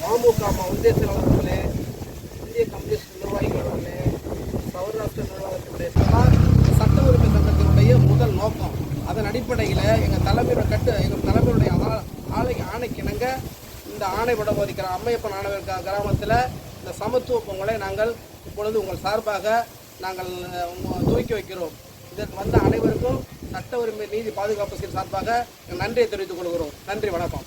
பாமுக உத்தேசத்தில் அவர்களே இந்திய கம்யூனிஸ்ட் நிர்வாகிகளே சௌராஷ்டிர நிர்வாகத்தினுடைய சட்ட உரிமை சட்டத்தினுடைய முதல் நோக்கம் அதன் அடிப்படையில் எங்கள் தலைமையோட கட்டு எங்கள் தலைமையுடைய ஆலை ஆணைக்கிணங்க இந்த ஆணை விட போதிக்கிற அம்மையப்பன் ஆணவர் கிராமத்தில் இந்த சமத்துவ பொங்கலை நாங்கள் இப்பொழுது உங்கள் சார்பாக நாங்கள் துவக்கி வைக்கிறோம். இதற்கு வந்த அனைவருக்கும் சட்ட உரிமை நீதி பாதுகாப்பு சீர் சார்பாக நன்றியை தெரிவித்துக் கொள்கிறோம். நன்றி வணக்கம்.